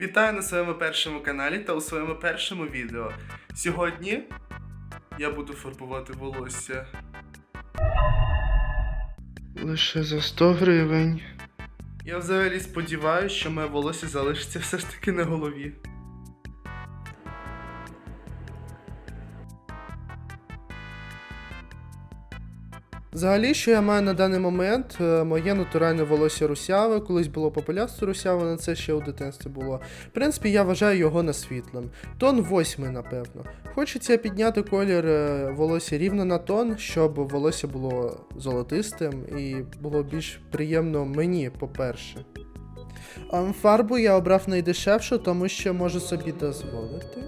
Вітаю на своєму першому каналі та у своєму першому відео. Сьогодні я буду фарбувати волосся. Лише за 100 гривень. Я взагалі сподіваюся, що моє волосся залишиться все ж таки на голові. Взагалі, що я маю на даний момент, е, моє натуральне волосся русяве, колись було попелясто русяве, але це ще у дитинстві було. В принципі, я вважаю його на світлим. Тон восьмий, напевно. Хочеться підняти колір е, волосся рівно на тон, щоб волосся було золотистим і було більш приємно мені, по-перше. А Фарбу я обрав найдешевшу, тому що можу собі дозволити.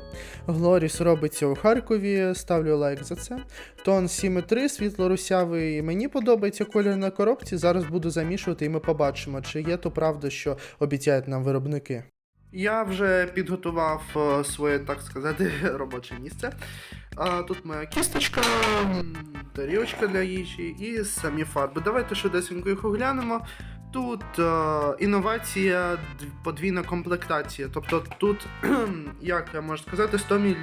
Глоріс робиться у Харкові, ставлю лайк за це. Тон 7,3, світло-русявий. Мені подобається колір на коробці. Зараз буду замішувати і ми побачимо, чи є то правда, що обіцяють нам виробники. Я вже підготував е, своє, так сказати, робоче місце. Тут моя кісточка, тарілочка для їжі і самі фарби. Давайте швидесенько їх оглянемо. Тут е, інновація подвійна комплектація. Тобто тут, як я можу сказати, 100 мл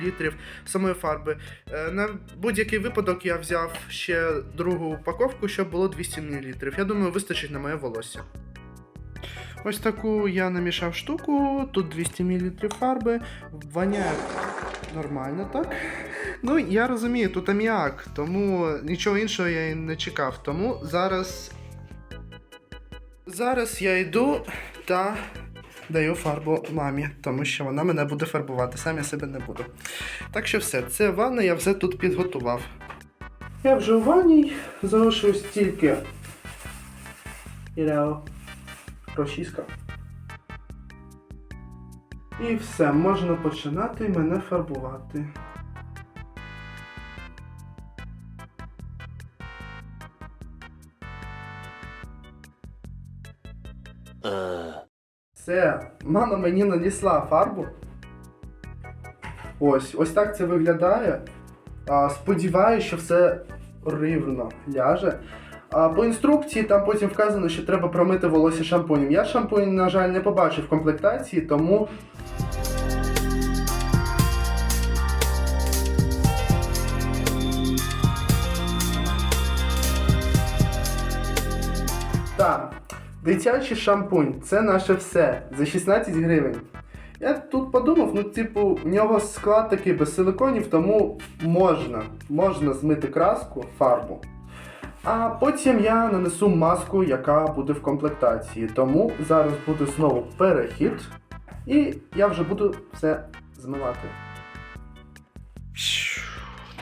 самої фарби. Е, на будь-який випадок я взяв ще другу упаковку, щоб було 200 мл. Я думаю, вистачить на моє волосся. Ось таку я намішав штуку, тут 200 мл фарби, воняє нормально, так? Ну, я розумію, тут аміак, тому нічого іншого я і не чекав. Тому зараз. Зараз я йду та даю фарбу мамі, тому що вона мене буде фарбувати, сам я себе не буду. Так що все, це ванна я все тут підготував. Я вже у ванній, залишилось тільки. Ірео. Розчіска. І все, можна починати мене фарбувати. Все, мама мені нанесла фарбу. Ось, ось так це виглядає. Сподіваюся, що все рівно ляже. По інструкції там потім вказано, що треба промити волосся шампунем. Я шампунь, на жаль, не побачив в комплектації, тому. Так, дитячий шампунь це наше все за 16 гривень. Я тут подумав, ну, типу, в нього склад такий без силиконів, тому можна, можна змити краску, фарбу. А потім я нанесу маску, яка буде в комплектації. Тому зараз буде знову перехід. І я вже буду все змивати.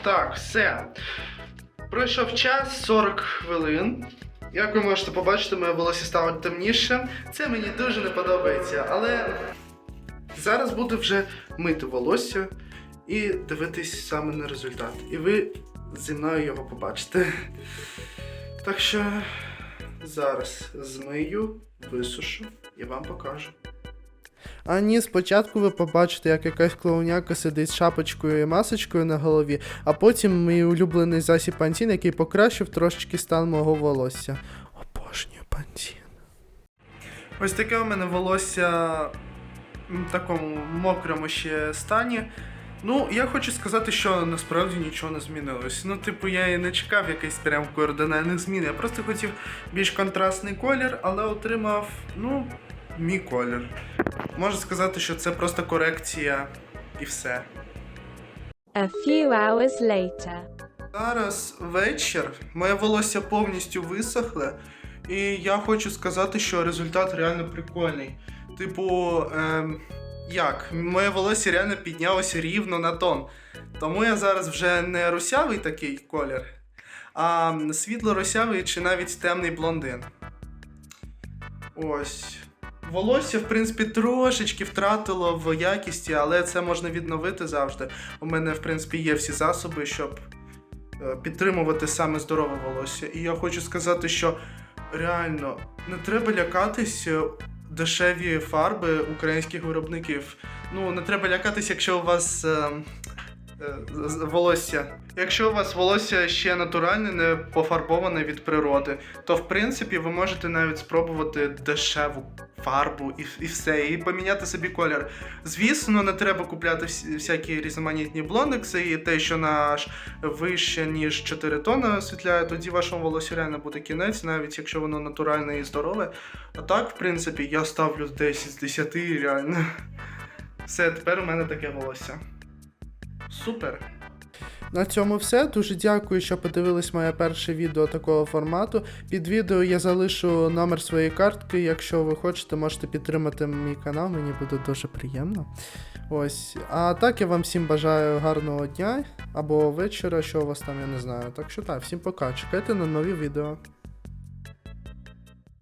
Так, все. Пройшов час 40 хвилин. Як ви можете побачити, моє волосся стало темніше. Це мені дуже не подобається, але зараз буду вже мити волосся і дивитись саме на результат. І ви зі мною його побачите. Так що зараз змию, висушу і вам покажу. А ні, спочатку ви побачите, як якась клоуняка сидить з шапочкою і масочкою на голові, а потім мій улюблений засіб пантін, який покращив трошечки стан мого волосся. Обожнюю пантін. Ось таке у мене волосся в такому мокрому ще стані. Ну, я хочу сказати, що насправді нічого не змінилось. Ну, типу, я і не чекав якихось прям кардинальних змін. Я просто хотів більш контрастний колір, але отримав, ну, мій колір. Можу сказати, що це просто корекція і все. A few hours later. Зараз вечір, моє волосся повністю висохле, і я хочу сказати, що результат реально прикольний. Типу, ем, як? Моє волосся реально піднялося рівно на тон. Тому я зараз вже не русявий такий колір, а світло-русявий чи навіть темний блондин. Ось. Волосся, в принципі, трошечки втратило в якісті, але це можна відновити завжди. У мене, в принципі, є всі засоби, щоб е, підтримувати саме здорове волосся. І я хочу сказати, що реально не треба лякатись е, дешеві фарби українських виробників. Ну, не треба лякатись, якщо у вас. е, Волосся. Якщо у вас волосся ще натуральне, не пофарбоване від природи, то в принципі ви можете навіть спробувати дешеву фарбу і, і все, і поміняти собі колір. Звісно, не треба купляти всякі різноманітні блондекси і те, що наш вище, ніж 4 тони освітляє, тоді вашому волосю реально буде кінець, навіть якщо воно натуральне і здорове. А так, в принципі, я ставлю 10 з 10 реально. Все, тепер у мене таке волосся. Супер. На цьому все. Дуже дякую, що подивились моє перше відео такого формату. Під відео я залишу номер своєї картки. Якщо ви хочете, можете підтримати мій канал, мені буде дуже приємно. Ось. А так я вам всім бажаю гарного дня або вечора, що у вас там, я не знаю. Так що так, всім пока. Чекайте на нові відео.